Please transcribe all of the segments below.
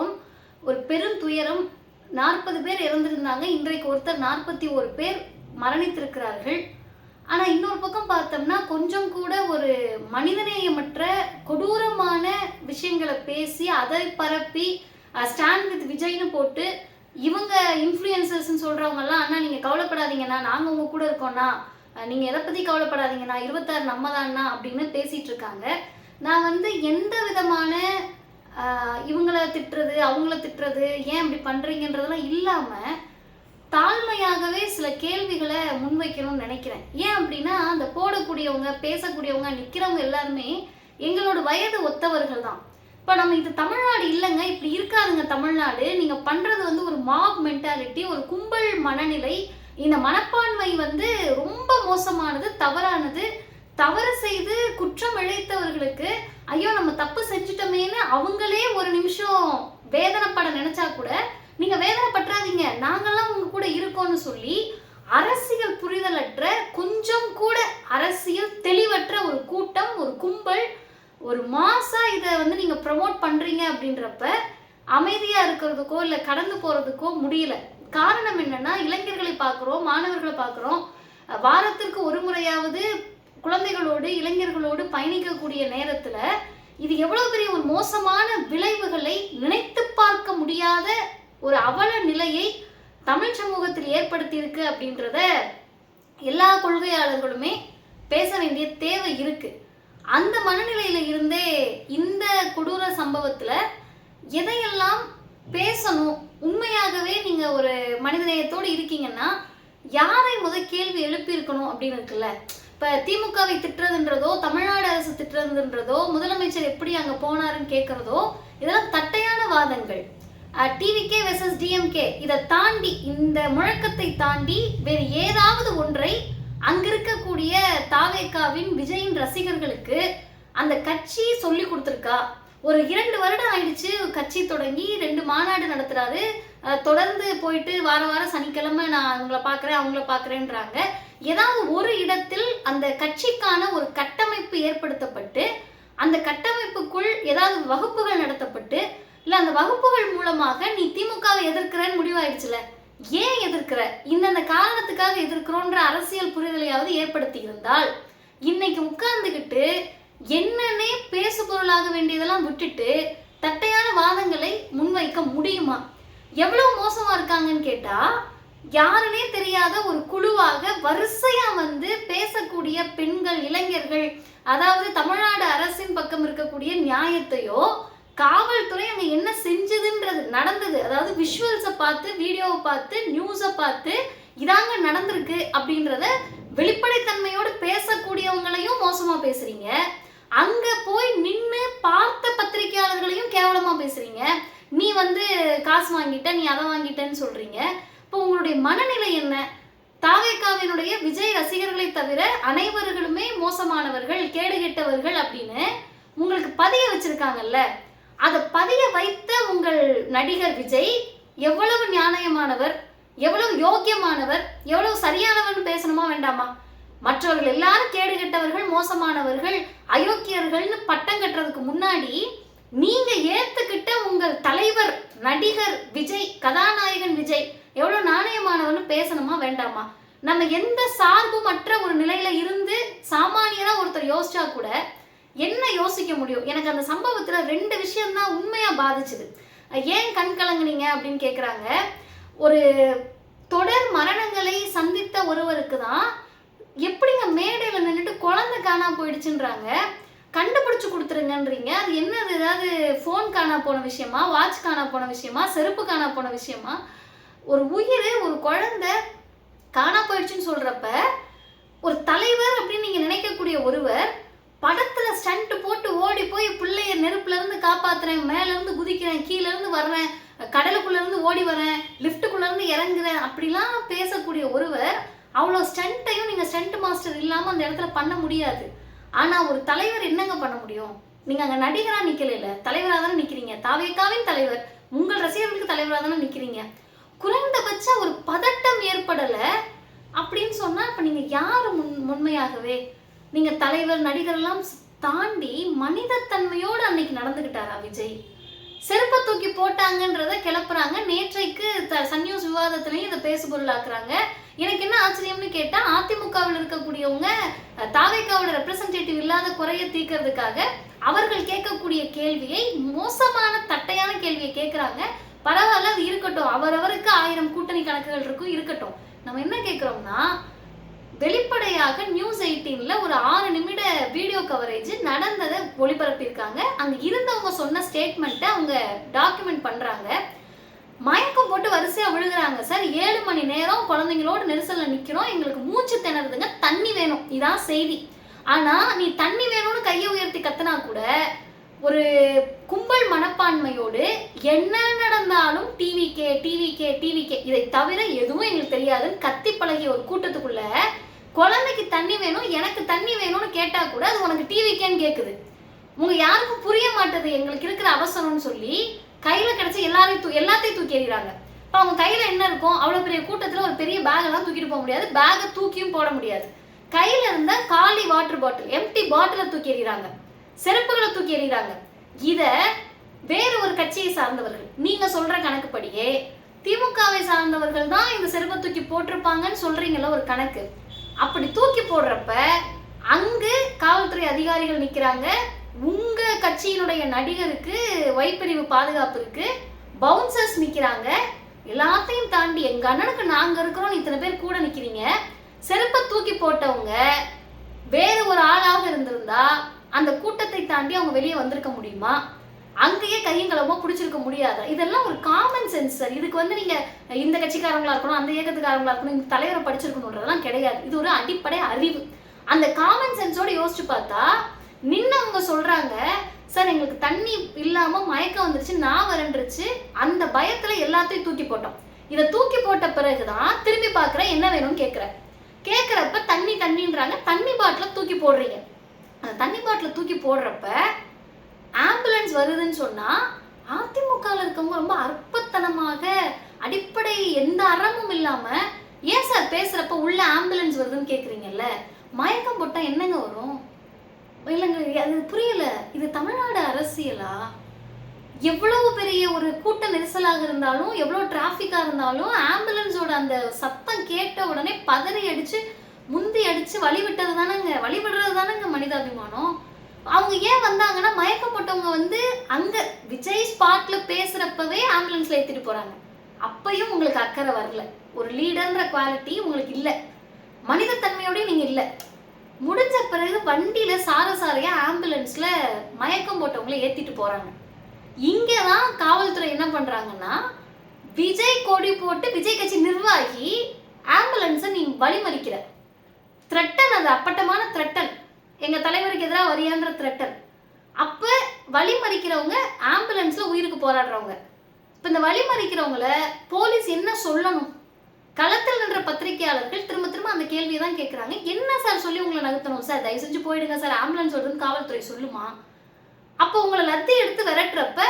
ஒரு சம்பவம் ஒரு பெரும் துயரம். நாற்பது பேர் இறந்திருந்தாங்க. இன்றைக்கு ஒருத்தர் நாற்பத்தி ஒரு பேர் மரணித்திருக்கிறார்கள். ஆனால் இன்னொரு பக்கம் பார்த்தோம்னா கொஞ்சம் கூட ஒரு மனிதநேயமற்ற கொடூரமான விஷயங்களை பேசி அதை பரப்பி ஸ்டாண்ட் வித் விஜய்னு போட்டு இவங்க இன்ஃப்ளூயன்சர்ஸ்ன்னு சொல்கிறவங்கலாம் அண்ணா நீங்கள் கவலைப்படாதீங்கண்ணா. நாங்கள் உங்கள் கூட இருக்கோம்ண்ணா. நீங்கள் எதை பற்றி கவலைப்படாதீங்கண்ணா. இருபத்தாறு நம்ம தான்ண்ணா அப்படின்னு பேசிகிட்டு இருக்காங்க. நான் வந்து எந்த விதமான இவங்கள திட்டுறது அவங்கள திட்டுறது ஏன் இப்படி பண்ணுறீங்கன்றதெல்லாம் இல்லாமல் தாழ்மையாகவே சில கேள்விகளை முன்வைக்கணும்னு நினைக்கிறேன். ஏன் அப்படின்னா அந்த போடக்கூடியவங்க பேசக்கூடியவங்க நிற்கிறவங்க எல்லாருமே எங்களோட வயது ஒத்தவர்கள் தான். இப்போ நம்ம இது தமிழ்நாடு இல்லைங்க இப்படி இருக்காதுங்க தமிழ்நாடு. நீங்கள் பண்ணுறது வந்து ஒரு மாப் மென்டாலிட்டி ஒரு கும்பல் மனநிலை. இந்த மனப்பான்மை வந்து ரொம்ப மோசமானது தவறானது. தவறு செய்து குற்றம் இழைத்தவர்களுக்கு ஐயோ நம்ம தப்பு செஞ்சுட்டோமேன்னு அவங்களே ஒரு நிமிஷம் வேதனைப்பட நினைச்சா கூட நீங்க வேதனைப்பட்டுறாதீங்க. நாங்கெல்லாம் உங்க கூட இருக்கோம்னு சொல்லி அரசியல் புரிதலற்ற கொஞ்சம் கூட அரசியல் தெளிவற்ற ஒரு கூட்டம் ஒரு கும்பல் ஒரு மாசா இதை வந்து நீங்க ப்ரமோட் பண்றீங்க அப்படின்றப்ப அமைதியா இருக்கிறதுக்கோ இல்லை கடந்து போறதுக்கோ முடியல. காரணம் என்னன்னா இளைஞர்களை பார்க்குறோம் மாணவர்களை பார்க்குறோம். வாரத்திற்கு ஒரு முறையாவது குழந்தைகளோடு இளைஞர்களோடு பயணிக்கக்கூடிய நேரத்துல இது எவ்வளவு பெரிய ஒரு மோசமான விளைவுகளை நினைத்து பார்க்க முடியாத ஒரு அவல நிலையை தமிழ் சமூகத்தில் ஏற்படுத்தியிருக்கு அப்படின்றத எல்லா கொள்கையாளர்களுமே பேச வேண்டிய தேவை இருக்கு. அந்த மனநிலையில இருந்தே இந்த கொடூர சம்பவத்துல எதையெல்லாம் பேசணும்? உண்மையாகவே நீங்க ஒரு மனிதநேயத்தோடு இருக்கீங்கன்னா யாரை முத கேள்வி எழுப்பியிருக்கணும் அப்படின்னு இருக்குல்ல? இப்போ திமுகவை திட்டுறதுன்றதோ தமிழ்நாடு அரசு திட்டுறதுன்றதோ முதலமைச்சர் எப்படி அங்கே போனாருன்னு கேட்கறதோ இதெல்லாம் தட்டையான வாதங்கள். டிவிகே வெர்சஸ் டிஎம்கே இதை தாண்டி இந்த முழக்கத்தை தாண்டி வேறு ஏதாவது ஒன்றை அங்க இருக்கக்கூடிய தாவேக்காவின் விஜயின் ரசிகர்களுக்கு அந்த கட்சி சொல்லி கொடுத்துருக்கா? ஒரு இரண்டு வருடம் ஆயிடுச்சு கட்சி தொடங்கி ரெண்டு மாநாடு நடத்துறாரு. தொடர்ந்து போயிட்டு வார வாரம் சனிக்கிழமை நான் அவங்கள பார்க்குறேன் அவங்கள பார்க்குறேன்றாங்க ஏதாவது ஒரு இடத்தில் அந்த கட்சிக்கான ஒரு கட்டமைப்பு ஏற்படுத்தப்பட்டு அந்த கட்டமைப்புக்குள் ஏதாவது வகுப்புகள் நடத்தப்பட்டு இல்ல அந்த வகுப்புகள் மூலமாக நீ திமுகவை எதிர்க்கிறன்னு முடிவாயிடுச்சுல? ஏன் எதிர்க்கிற? இந்தந்த காரணத்துக்காக எதிர்க்கிறோன்ற அரசியல் புரிதலையாவது ஏற்படுத்தி இருந்தால் இன்னைக்கு உட்கார்ந்துகிட்டு என்னன்னே பேசு பொருளாக வேண்டியதெல்லாம் விட்டுட்டு தட்டையான வாதங்களை முன்வைக்க முடியுமா? எவ்வளவு மோசமா இருக்காங்கன்னு கேட்டா யாருனே தெரியாத ஒரு குழுவாக வரிசையா வந்து பேசக்கூடிய பெண்கள் இளைஞர்கள் அதாவது தமிழ்நாடு அரசின் பக்கம் இருக்கக்கூடிய நியாயத்தையோ காவல்துறை அங்க என்ன செஞ்சதுன்றது நடந்தது. அதாவது விஷுவல்ஸை பார்த்து வீடியோவை பார்த்து நியூஸை பார்த்து இதாங்க நடந்திருக்கு அப்படின்றத வெளிப்படைத்தன்மையோடு பேசக்கூடியவங்களையும் மோசமா பேசுறீங்க. அங்க போய் நின்று பார்த்த பத்திரிகையாளர்களையும் கேவலமா பேசுறீங்க. நீ வந்து காசு வாங்கிட்ட நீ அதை வாங்கிட்டேன்னு சொல்றீங்க. இப்போ உங்களுடைய மனநிலை என்ன? தாவேக்காவினுடைய விஜய் ரசிகர்களை தவிர அனைவர்களுமே மோசமானவர்கள் கேடுகெட்டவர்கள் அப்படின்னு உங்களுக்கு பதிய வச்சிருக்காங்கல்ல? அதை பதிய வைத்த உங்கள் நடிகர் விஜய் எவ்வளவு நியாயமானவர் எவ்வளவு யோக்கியமானவர் எவ்வளவு சரியானவர்னு பேசணுமா வேண்டாமா? மற்றவர்கள் எல்லாரும் கேடுகெட்டவர்கள் மோசமானவர்கள் அயோக்கியர்கள்னு பட்டம் கட்டுறதுக்கு முன்னாடி நீங்க ஏத்துக்கிட்ட உங்கள் தலைவர் நடிகர் விஜய் கதாநாயகன் விஜய் எவ்வளோ நாணயமானவன்னு பேசணுமா வேண்டாமா? நம்ம எந்த சார்பும் மற்ற ஒரு நிலையில இருந்து சாமானியரா ஒருத்தர் யோசிச்சா கூட என்ன யோசிக்க முடியும்? எனக்கு அந்த சம்பவத்துல ரெண்டு விஷயம் தான் உண்மையா பாதிச்சுது. ஏன் கண் கலங்குனீங்க அப்படின்னு கேக்குறாங்க. ஒரு தொடர் மரணங்களை சந்தித்த ஒருவருக்கு தான் எப்படிங்க மேடையில நின்றுட்டு குழந்தை காணா போயிடுச்சுன்றாங்க. கண்டுபிடிச்சு கொடுத்துருங்கன்றீங்க. அது என்னது? ஏதாவது ஃபோன் காணா போன விஷயமா? வாட்ச் காணா போன விஷயமா? செருப்பு காணா போன விஷயமா? ஒரு உயிர் ஒரு குழந்தை காணா போயிடுச்சுன்னு சொல்றப்ப ஒரு தலைவர் அப்படின்னு நீங்க நினைக்கக்கூடிய ஒருவர் படத்துல ஸ்டண்ட் போட்டு ஓடி போய் பிள்ளைய நெருப்புல இருந்து காப்பாத்துறேன் மேல இருந்து குதிக்கிறேன் கீழேருந்து வர்றேன் கடலுக்குள்ள இருந்து ஓடி வரேன் லிஃப்ட்டுக்குள்ளேருந்து இறங்குறேன் அப்படிலாம் பேசக்கூடிய ஒருவர் அவ்வளோ ஸ்டண்ட்டையும் நீங்க ஸ்டண்ட் மாஸ்டர் இல்லாம அந்த இடத்துல பண்ண முடியாது. ஆனா ஒரு தலைவர் என்னங்க பண்ண முடியும்? நீங்க அங்க நடிகரா நிக்கல தலைவரா தானே நிக்கிறீங்க? தாவேக்காவின் தலைவர் உங்கள் ரசிகர்களுக்கு தலைவரா தானே நிக்கிறீங்க? குறைந்தபட்ச ஒரு பதட்டம் ஏற்படல. அப்படின்னு சொன்னா இப்ப நீங்க யாரு முன் உண்மையாகவே நீங்க தலைவர் நடிகர் எல்லாம் தாண்டி மனிதத்தன்மையோடு அன்னைக்கு நடந்துகிட்டாரா விஜய்? தூக்கி போட்டாங்கன்றத கிளப்புறாங்க. நேற்றைக்கு த- சன் நியூஸ் விவாதத்திலையும் இதை பேசுபொருளாக்குறாங்க எனக்கு என்ன ஆச்சரியம்னு கேட்டா அதிமுகவில் இருக்கக்கூடியவங்க அஹ், தாவேக்காவோட ரெப்ரசன்டேட்டிவ் இல்லாத குறைய தீர்க்கறதுக்காக அவர்கள் கேட்கக்கூடிய கேள்வியை மோசமான தட்டையான கேள்வியை கேட்குறாங்க. பரவாயில்ல அது இருக்கட்டும். அவரவருக்கு ஆயிரம் கூட்டணி கணக்குகள் இருக்கும் இருக்கட்டும். நம்ம என்ன கேட்குறோம்னா வெளிப்படையாக நியூஸ் எயிட்டீன்ல ஒரு ஆறு நிமிட வீடியோ கவரேஜ் நடந்ததை ஒளிபரப்பியிருக்காங்க. அங்க இருந்தவங்க சொன்ன ஸ்டேட்மெண்ட்டை அவங்க டாக்குமெண்ட் பண்றாங்க. மயக்கம் போட்டு வரிசையா விழுகிறாங்க. சார் ஏழு மணி நேரம் குழந்தைங்களோட நெரிசல்ல நிக்கிறோம். எங்களுக்கு மூச்சு திணறுதுங்க தண்ணி வேணும். இதான் செய்தி. ஆனா நீ தண்ணி வேணும்னு கையை உயர்த்தி கத்துனா கூட ஒரு கும்பல் மனப்பான்மையோடு என்ன நடந்தாலும் டிவிகே டிவிகே டிவிகே இதை தவிர எதுவும் எங்களுக்கு தெரியாதுன்னு கத்தி பழகிய ஒரு கூட்டத்துக்குள்ள குழந்தைக்கு தண்ணி வேணும் எனக்கு தண்ணி வேணும்னு கேட்டா கூட அது உனக்கு டிவிக்கேன்னு கேக்குது. உங்க யாருக்கும் புரிய மாட்டது எங்களுக்கு இருக்கிற அவசரம்னு சொல்லி கையில கிடைச்ச எல்லாரையும் தூ எல்லாத்தையும் தூக்கி எறிகிறாங்க இப்போ அவங்க கையில என்ன இருக்கும்? அவ்வளோ பெரிய கூட்டத்தில் ஒரு பெரிய பேக் எல்லாம் தூக்கிட்டு போக முடியாது. பேக்கை தூக்கியும் போட முடியாது. கையில இருந்த காலி வாட்டர் பாட்டில் எம்டி பாட்டிலை தூக்கி எறிகிறாங்க. செருப்புகளை தூக்கி எறிகிறாங்க. இத வேற ஒரு கட்சியை சார்ந்தவர்கள் நீங்க சொல்ற கணக்குப்படியே திமுகவை சார்ந்தவர்கள் தான் இந்த செருப்பை தூக்கி போட்டிருப்பாங்கன்னு சொல்றீங்கல்ல ஒரு கணக்கு. அப்படி தூக்கி போடுறப்ப அங்கு காவல்துறை அதிகாரிகள் நிக்கிறாங்க. உங்க கட்சியினுடைய நடிகருக்கு வைப்பிரிவு பாதுகாப்பு இருக்கு. பவுன்சர்ஸ் நிக்கிறாங்க. எல்லாத்தையும் தாண்டி எங்க அண்ணனுக்கு நாங்க இருக்கிறோம் இத்தனை பேர் கூட நிக்கிறீங்க. செருப்பை தூக்கி போட்டவங்க வேறு ஒரு ஆளாக இருந்திருந்தா அந்த கூட்டத்தை தாண்டி அவங்க வெளியே வந்திருக்க முடியுமா? அங்கேயே கையங்களமா பிடிச்சிருக்க முடியாது? இதெல்லாம் ஒரு காமன் சென்ஸ் சார் இதுக்கு வந்து நீங்க இந்த கட்சிக்காரங்களா இருக்கணும் அந்த இயக்கத்துக்காரங்களா இருக்கணும் இந்த தலைவரை படிச்சிருக்கணுன்றதெல்லாம் கிடையாது. இது ஒரு அடிப்படை அறிவு. அந்த காமன் சென்ஸோட யோசிச்சு பார்த்தா நின்று அவங்க சொல்றாங்க சார் எங்களுக்கு தண்ணி இல்லாம மயக்கம் வந்துருச்சு நான் வரன்றுச்சு. அந்த பயத்துல எல்லாத்தையும் தூக்கி போட்டோம். இதை தூக்கி போட்ட பிறகுதான் திரும்பி பார்க்குறேன் என்ன வேணும்னு கேட்குறேன். கேட்குறப்ப தண்ணி தண்ணின்றாங்க. தண்ணி பாட்டில தூக்கி போடுறீங்க. அந்த தூக்கி போடுறப்ப ஆம்புலன்ஸ் வருதுன்னு சொன்னால் அதிமுகவில் இருக்கவங்க ரொம்ப அற்பத்தனமாக அடிப்படை எந்த அறமும் இல்லாமல் ஏன் சார் பேசுகிறப்ப உள்ள ஆம்புலன்ஸ் வருதுன்னு கேட்குறீங்கல்ல மயக்கம் போட்டால் என்னங்க வரும்? இல்லைங்க அது புரியல. இது தமிழ்நாடு அரசியலா? எவ்வளவு பெரிய ஒரு கூட்ட நெரிசலாக இருந்தாலும் எவ்வளோ டிராஃபிக்காக இருந்தாலும் ஆம்புலன்ஸோட அந்த சத்தம் கேட்ட உடனே பதறி அடிச்சு முந்தி அடிச்சு வழி விட்டது தானேங்க. வழி விடுறது தானேங்க மனிதாபிமானம். அவங்க ஏன் வந்தாங்கன்னா மயக்கம் போட்டவங்க வந்து அங்க விஜய் ஸ்பாட்ல பேசுறப்பவே ஆம்புலன்ஸ்ல ஏத்திட்டு போறாங்க. அப்பயும் உங்களுக்கு அக்கறை வரல. ஒரு லீடர்ன்ற குவாலிட்டி உங்களுக்கு இல்ல. மனிதத்தன்மையோடய நீங்க இல்ல. முடிஞ்ச பிறகு வண்டியில சார சாரையா ஆம்புலன்ஸ்ல மயக்கம் போட்டவங்கள ஏத்திட்டு போறாங்க. இங்கே தான் காவல்துறை என்ன பண்றாங்கன்னா விஜய் கொடி போட்டு விஜய் கட்சி நிர்வாகி ஆம்புலன்ஸை நீ வழிமறிக்கிற. த்ரெட்டன் அது அப்பட்டமான த்ரெட்டன் எங்கள் தலைவருக்கு எதிராக வரியான்ற த்ரேட்டர் அப்போ வழி வழிமறிக்கிறவங்க ஆம்புலன்ஸில் உயிருக்கு போராடுறவங்க. இப்போ இந்த வழிமறிக்கிறவங்கள போலீஸ் என்ன சொல்லணும்? களத்தில் நின்ற பத்திரிகையாளர்கள் திரும்ப திரும்ப அந்த கேள்வியை தான் கேட்குறாங்க என்ன சார் சொல்லி உங்களை நகர்த்தணும்? சார் தயவு செஞ்சு போயிடுங்க சார் ஆம்புலன்ஸ் வருதுன்னு காவல்துறை சொல்லுமா? அப்போ உங்களை லத்தி எடுத்து விரட்டுறப்ப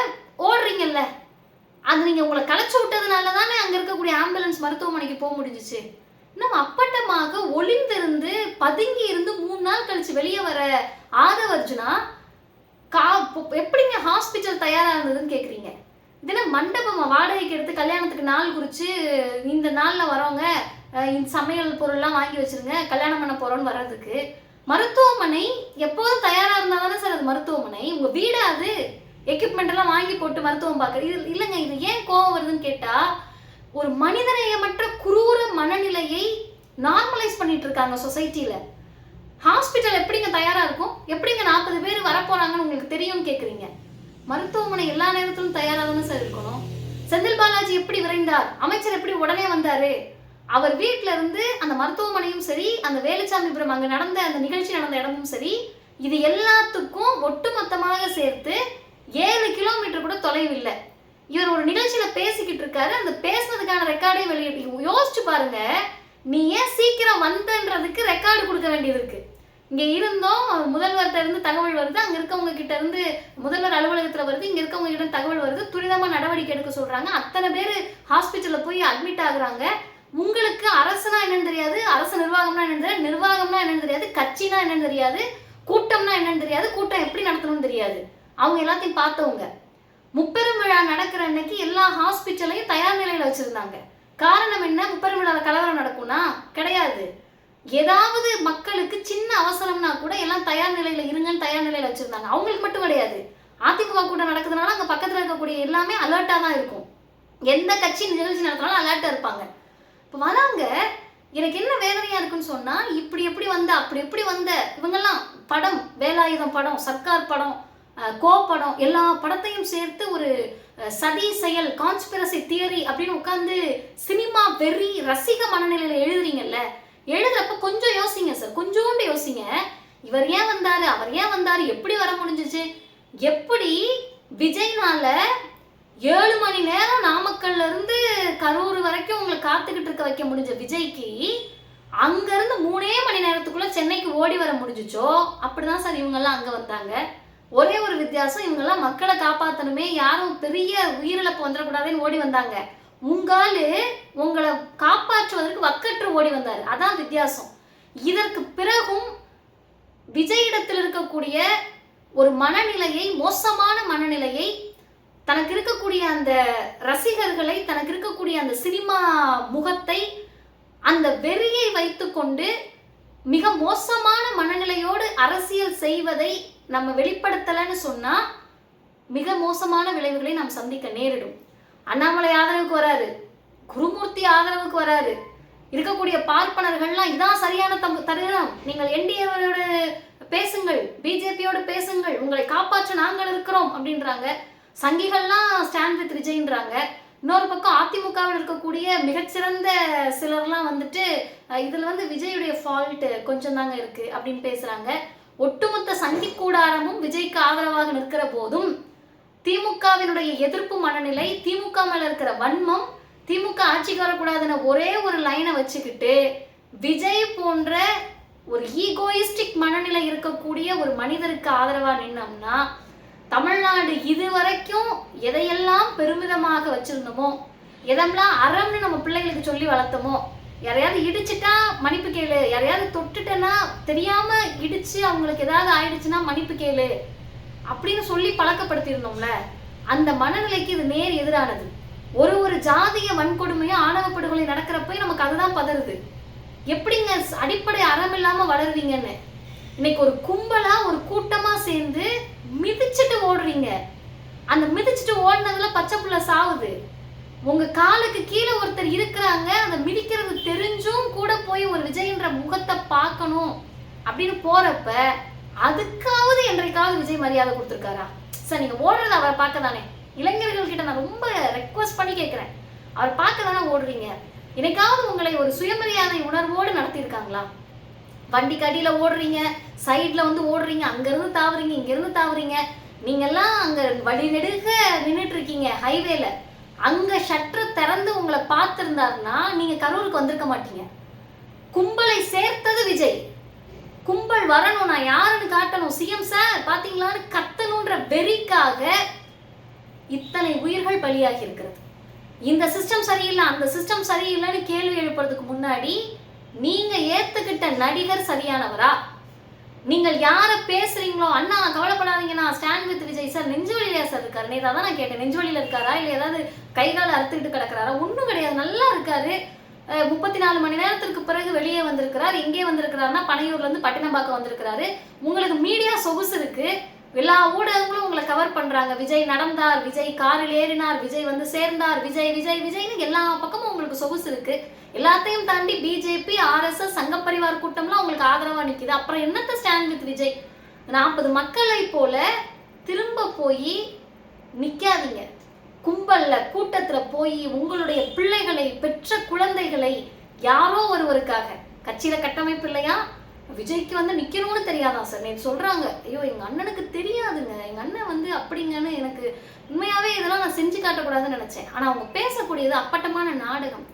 ஓடுறீங்கல்ல? அது நீங்கள் உங்களை களைச்சு விட்டதுனால தானே அங்கே இருக்கக்கூடிய ஆம்புலன்ஸ் மருத்துவமனைக்கு போக முடிஞ்சுச்சு? நம்ம அப்பட்டமாக ஒளிந்திருந்து பதுங்கி இருந்து மூணு நாள் கழிச்சு வெளியே வர ஆதவ அர்ஜுனா கா எப்படிங்க ஹாஸ்பிட்டல் தயாராக இருந்ததுன்னு கேட்குறீங்க இதுனா மண்டபம் வாடகைக்கு எடுத்து கல்யாணத்துக்கு நாள் குறித்து இந்த நாளில் வரவங்க இந்த சமையல் பொருள்லாம் வாங்கி வச்சுருங்க கல்யாணம் பண்ண போகிறோன்னு வர்றதுக்கு. மருத்துவமனை எப்போதும் தயாராக இருந்தால் தானே சார் அது மருத்துவமனை? உங்கள் வீடாது எக்யூப்மெண்ட் எல்லாம் வாங்கி போட்டு மருத்துவம் பார்க்குறது இது இல்லைங்க இது ஏன் கோவம் வருதுன்னு கேட்டால் ஒரு மனிதநேயமற்ற குரூர மனநிலையை நார்மலைஸ் பண்ணிட்டு இருக்காங்க சொசைட்டியில ஹாஸ்பிட்டல் எப்படிங்க தயாரா இருக்கும்? எப்படிங்க நாற்பது பேர் வரப்போறாங்கன்னு உங்களுக்கு தெரியும்னு கேக்குறீங்க. மருத்துவமனை எல்லா நேரத்திலும் தயாரா தானே சார் இருக்கணும்? செந்தில் பாலாஜி எப்படி விரைந்தார்? அமைச்சர் எப்படி உடனே வந்தாரு? அவர் வீட்ல இருந்து அந்த மருத்துவமனையும் சரி அந்த வேலுச்சாமிபுரம் அங்க நடந்த அந்த நிகழ்ச்சி நடந்த இடமும் சரி இது எல்லாத்துக்கும் ஒட்டுமொத்தமாக சேர்த்து ஏழு கிலோமீட்டர் கூட தொலைவில்லை. இவர் ஒரு நிகழ்ச்சியில பேசிக்கிட்டு இருக்காரு. அந்த பேசுனதுக்கான ரெக்கார்டே வெளியிட்டு யோசிச்சு பாருங்க. நீ ஏன் சீக்கிரம் வந்தன்றதுக்கு ரெக்கார்டு கொடுக்க வேண்டியது இருக்கு. இங்க இருந்தோம் முதல்வர்கிட்ட இருந்து தகவல் வருது அங்க இருக்கவங்க கிட்ட இருந்து முதல்வர் அலுவலகத்துல வருது இங்க இருக்கவங்க கிட்ட தகவல் வருது துரிதமா நடவடிக்கை எடுக்க சொல்றாங்க. அத்தனை பேர் ஹாஸ்பிட்டல்ல போய் அட்மிட் ஆகுறாங்க. உங்களுக்கு அரசுனா என்னன்னு தெரியாது அரசு நிர்வாகம்னா என்னன்னு தெரியாது நிர்வாகம்னா என்னன்னு தெரியாது கட்சினா என்னன்னு தெரியாது கூட்டம்னா என்னன்னு தெரியாது கூட்டம் எப்படி நடத்தணும்னு தெரியாது. அவங்க எல்லாத்தையும் பார்த்தவங்க. முப்பெரும் விழா நடக்கிற அன்னைக்கு எல்லா ஹாஸ்பிட்டலையும் தயார் நிலையில் வச்சுருந்தாங்க. காரணம் என்ன? முப்பெரும் விழாவில் கலவரம் நடக்கும்னா? கிடையாது. ஏதாவது மக்களுக்கு சின்ன அவசரம்னா கூட எல்லாம் தயார் நிலையில் இருங்கன்னு தயார் நிலையில் வச்சுருந்தாங்க. அவங்களுக்கு மட்டும் கிடையாது. அதிமுக கூட்டம் நடக்குதுனால அங்கே பக்கத்தில் இருக்கக்கூடிய எல்லாமே அலர்ட்டாக தான் இருக்கும். எந்த கட்சி நிகழ்ச்சி நடத்தினாலும் அலர்ட்டாக இருப்பாங்க. இப்போ வராங்க. எனக்கு என்ன வேதனையாக இருக்குன்னு சொன்னால் இப்படி எப்படி வந்த அப்படி எப்படி வந்த? இவங்கெல்லாம் படம் வேலாயுதம் படம் சர்க்கார் படம் கோப்படம் எல்லா படத்தையும் சேர்த்து ஒரு சதி செயல் கான்ஸ்பிரசி தியரி அப்படின்னு உட்காந்து சினிமா வெறி ரசிக மனநிலையில எழுதுறீங்கல்ல? எழுதுறப்ப கொஞ்சம் யோசிங்க சார். கொஞ்சோண்டு யோசிங்க. இவர் ஏன் வந்தாரு? அவர் ஏன் வந்தாரு? எப்படி வர முடிஞ்சுச்சு? எப்படி விஜய்னால ஏழு மணி நேரம் நாமக்கல்ல இருந்து கரூர் வரைக்கும் உங்களை காத்துக்கிட்டு இருக்க வைக்க முடிஞ்ச விஜய்க்கு அங்க இருந்து மூணே மணி நேரத்துக்குள்ள சென்னைக்கு ஓடி வர முடிஞ்சுச்சோ? அப்படிதான் சார் இவங்கெல்லாம் அங்க வந்தாங்க. ஒரே ஒரு வித்தியாசம் இவங்கெல்லாம் மக்களை காப்பாற்றணுமே யாரும் பெரிய உயிரிழப்பு வந்துடக்கூடாதுன்னு ஓடி வந்தாங்க. உங்காலு உங்களை காப்பாற்றுவதற்கு வக்கற்று ஓடி வந்தார். அதான் வித்தியாசம். இதற்கு பிறகும் விஜயிடத்தில் இருக்கக்கூடிய ஒரு மனநிலையை மோசமான மனநிலையை தனக்கு இருக்கக்கூடிய அந்த ரசிகர்களை தனக்கு இருக்கக்கூடிய அந்த சினிமா முகத்தை அந்த வெறியை வைத்துக்கொண்டு மிக மோசமான மனநிலையோடு அரசியல் செய்வதை நம்ம வெளிப்படுத்தலைன்னு சொன்னால் மிக மோசமான விளைவுகளை நாம் சந்திக்க நேரிடும். அண்ணாமலை ஆதரவுக்கு வராரு. குருமூர்த்தி ஆதரவுக்கு வராரு. இருக்கக்கூடிய பார்ப்பனர்கள்லாம் இதான் சரியான தம் தருகிறோம் நீங்கள் என்டிஏவோட பேசுங்கள் பிஜேபியோட பேசுங்கள் உங்களை காப்பாற்ற நாங்கள் இருக்கிறோம் அப்படின்றாங்க. சங்கிகள்லாம் ஸ்டாண்ட் வித் விஜய்ன்றாங்க. இன்னொரு பக்கம் அதிமுகவில் இருக்கக்கூடிய மிகச்சிறந்த சிலர்லாம் வந்துட்டு இதில் வந்து விஜயுடைய ஃபால்ட் கொஞ்சம் தாங்க இருக்குது அப்படின்னு பேசுகிறாங்க ஒட்டுமொத்த சங்கி கூடாரமும் விஜய்க்கு ஆதரவாக நிற்கிற போதும் திமுகவினுடைய எதிர்ப்பு மனநிலை திமுக மேல இருக்கிற வன்மம் திமுக ஆட்சிக்கு வரக்கூடாதுன்னு ஒரே ஒரு லைனை வச்சுக்கிட்டு விஜய் போன்ற ஒரு ஈகோயிஸ்டிக் மனநிலை இருக்கக்கூடிய ஒரு மனிதருக்கு ஆதரவா நின்னோம்னா தமிழ்நாடு இதுவரைக்கும் எதையெல்லாம் பெருமிதமாக வச்சிருந்தோமோ எதெல்லாம் அறம்னு நம்ம பிள்ளைகளுக்கு சொல்லி வளர்த்தோமோ யாரையாவது இடிச்சிட்டா மன்னிப்பு கேளு. யாரையாவது தொட்டுட்டேன்னா தெரியாம இடிச்சு அவங்களுக்கு ஏதாவது ஆயிடுச்சுன்னா மன்னிப்பு கேளு. அப்படின்னு சொல்லி பழக்கப்படுத்தியிருந்தோம்ல. அந்த மனநிலைக்கு இது நேர் எதிரானது. ஒரு ஒரு ஜாதிய வன்கொடுமையும் ஆணவ படுகொலை நடக்கிறப்ப நமக்கு அதுதான் பதறுது. எப்படிங்க அடிப்படை அறம் இல்லாம வளருவீங்கன்னு? இன்னைக்கு ஒரு கும்பலா ஒரு கூட்டமா சேர்ந்து மிதிச்சிட்டு ஓடுறீங்க. அந்த மிதிச்சிட்டு ஓடினதுல பச்சை புள்ள சாவுது. உங்க காலுக்கு கீழே ஒருத்தர் இருக்கிறாங்க அந்த மிதிக்கிறது தெரிஞ்சும் கூட போய் ஒரு விஜய்ன்ற முகத்தை பார்க்கணும் அப்படின்னு போறப்ப அதுக்காவது என்றைக்காவது விஜய் மரியாதை கொடுத்துருக்காரா? சார் நீங்க ஓடுறது அவரை பார்க்க தானே இளைஞர்கள் கிட்ட நான் ரொம்ப ரெக்வஸ்ட் பண்ணி கேட்கிறேன். அவர் பார்க்க தானே ஓடுறீங்க? எனக்காவது உங்களை ஒரு சுயமரியாதை உணர்வோடு நடத்தியிருக்காங்களா? வண்டிக்கு அடியில ஓடுறீங்க சைடில் வந்து ஓடுறீங்க அங்க இருந்து தாவுறீங்க இங்க இருந்து தாவுறீங்க. நீங்கள்லாம் அங்க வழி நெடுக நின்றுட்டு இருக்கீங்க ஹைவேல அங்க ஷட்டர் திறந்து உங்களை பார்த்திருந்தாருன்னா நீங்க கரூருக்கு வந்திருக்க மாட்டீங்க. கும்பலை சேர்த்தது விஜய். கும்பல் வரணும் நான் யாருன்னு காட்டணும். சிஎம் சார் பாத்தீங்களான்னு கத்தணுன்ற வெறிக்காக இத்தனை உயிர்கள் பலியாகி இருக்கிறது இந்த சிஸ்டம் சரியில்லை அந்த சிஸ்டம் சரியில்லைன்னு கேள்வி எழுப்புறதுக்கு முன்னாடி நீங்க ஏத்துக்கிட்ட நடிகர் சரியானவரா? நீங்கள் யாரை பேசுறீங்களோ அண்ணா கவலைப்படாதீங்க நான் ஸ்டாண்ட் வித் விஜய் சார் நெஞ்சுவலியில சார் இருக்காரு? நேதா தான் நான் கேட்டேன். நெஞ்சுவலியில இருக்காரா? இல்லை ஏதாவது கை கால் அறுத்துக்கிட்டு கிடக்குறாரா? ஒன்றும் கிடையாது. நல்லா இருக்காரு. முப்பத்தி நாலு மணி நேரத்திற்கு பிறகு வெளியே வந்திருக்கிறார். எங்கே வந்திருக்கிறாருன்னா பனையூர்ல இருந்து பட்டினம்பாக்கம் வந்திருக்கிறாரு. உங்களுக்கு மீடியா சொகுசு இருக்கு. எல்லா ஊடகங்களும் உங்களை கவர் பண்றாங்க. விஜய் நடந்தார் விஜய் காரில் ஏறினார் விஜய் வந்து சேர்ந்தார் விஜய் விஜய் விஜய்னு எல்லா பக்கமும் உங்களுக்கு சொகுசு இருக்கு. எல்லாத்தையும் தாண்டி பிஜேபி ஆர்எஸ்எஸ் சங்கப்பரிவார் கூட்டம்லாம் உங்களுக்கு ஆதரவா நிக்குது. அப்புறம் என்னத்த ஸ்டாண்ட் வித் விஜய்? நாற்பது மக்களை போல திரும்ப போய் நிக்காதீங்க. கும்பல்ல கூட்டத்துல போய் உங்களுடைய பிள்ளைகளை பெற்ற குழந்தைகளை யாரோ ஒருவருக்காக. கட்சியில கட்டமைப்பு இல்லையா? விஜய்க்கு வந்து நிக்கணும்னு தெரியாதான் சார்? நேற்று சொல்றாங்க. ஐயோ எங்க அண்ணனுக்கு தெரியாதுங்க. எங்க அண்ணன் வந்து அப்படிங்கன்னு எனக்கு உண்மையாவே இதெல்லாம் நான் செஞ்சு காட்டக்கூடாதுன்னு நினைச்சேன். ஆனா அவங்க பேசக்கூடியது அப்பட்டமான நாடகம்.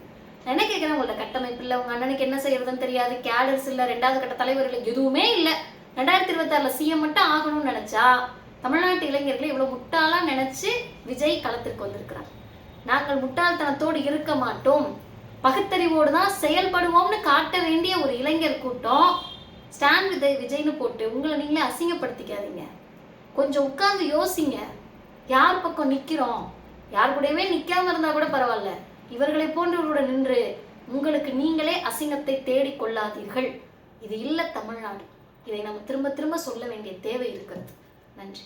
என்ன கேட்குறேன் உங்களோட கட்டமைப்பு இல்லை. உங்கள் அண்ணனுக்கு என்ன செய்யறதுன்னு தெரியாது. கேடர்ஸ் இல்லை. ரெண்டாவது கட்ட தலைவர் இல்லை. எதுவுமே இல்லை. ரெண்டாயிரத்தி இருபத்தாறில் சிஎம் மட்டும் ஆகணும்னு நினச்சா தமிழ்நாட்டு இளைஞர்களை இவ்வளோ முட்டாளாக நினச்சி விஜய் களத்திற்கு வந்திருக்கிறார். நாங்கள் முட்டாள்தனத்தோடு இருக்க மாட்டோம். பகுத்தறிவோடு தான் செயல்படுவோம்னு காட்ட வேண்டிய ஒரு இளைஞர் கூட்டம் ஸ்டாண்ட் விஜய் விஜய்னு போட்டு உங்களை நீங்களே அசிங்கப்படுத்திக்காதீங்க. கொஞ்சம் உட்கார்ந்து யோசிங்க. யார் பக்கம் நிற்கிறோம் யார் கூடவே நிற்காம இருந்தால் கூட பரவாயில்ல. இவர்களை போன்றவர்களுடன் நின்று உங்களுக்கு நீங்களே அசிங்கத்தை தேடிக் கொள்ளாதீர்கள். இது இல்லை தமிழ்நாடு. இதை நம்ம திரும்ப திரும்ப சொல்ல வேண்டிய தேவை இருக்கிறது. நன்றி.